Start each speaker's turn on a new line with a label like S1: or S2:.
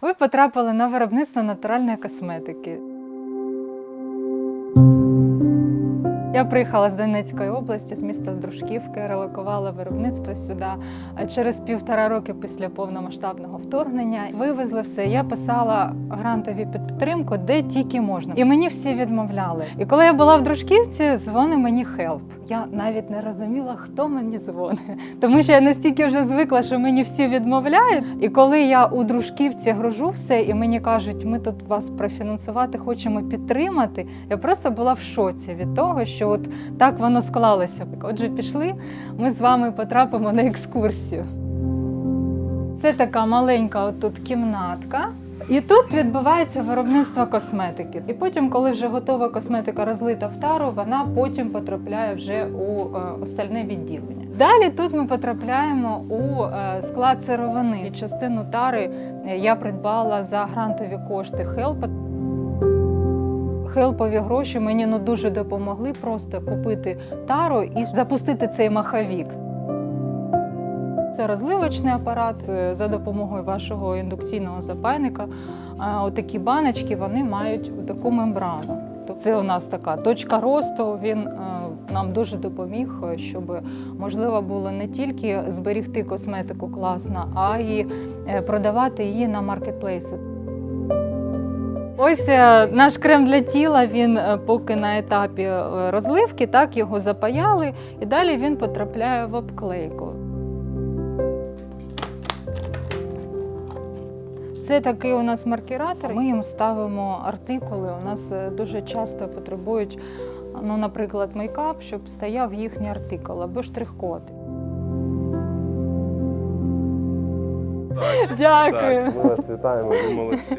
S1: Ви потрапили на виробництво натуральної косметики. Я приїхала з Донецької області, з міста Дружківки, релокувала виробництво сюди. Через півтора роки після повномасштабного вторгнення вивезли все. Я писала грантові підтримку, де тільки можна. І мені всі відмовляли. І коли я була в Дружківці, дзвонить мені хелп. Я навіть не розуміла, хто мені дзвонить, тому що я настільки вже звикла, що мені всі відмовляють. І коли я у Дружківці гружу все, і мені кажуть, ми тут вас профінансувати хочемо підтримати. Я просто була в шоці від того, що от так воно склалося. Отже, пішли, ми з вами потрапимо на екскурсію. Це така маленька отут кімнатка. І тут відбувається виробництво косметики. І потім, коли вже готова косметика розлита в тару, вона потім потрапляє вже у е, остальне відділення. Далі тут ми потрапляємо у е, склад сировини. І частину тари е, я придбала за грантові кошти Хелпа. Хелпові гроші мені ну дуже допомогли просто купити тару і запустити цей маховік. Це розливочний апарат Е, за допомогою вашого індукційного запайника. Отакі баночки вони мають таку мембрану. Це у нас така точка росту. Він е, нам дуже допоміг, е, щоб можливо було не тільки зберігти косметику класно, а й е, продавати її на маркетплейси. Ось е, наш крем для тіла. Він е, поки на етапі е, розливки, так його запаяли, і далі він потрапляє в обклейку. Це такий у нас маркератор. Ми їм ставимо артикули. У нас е, дуже часто потребують, ну, наприклад, мейкап, щоб стояв їхній артикул або штрих-код. Дякую.
S2: Так, ми вас вітаємо.
S3: Ви молодці.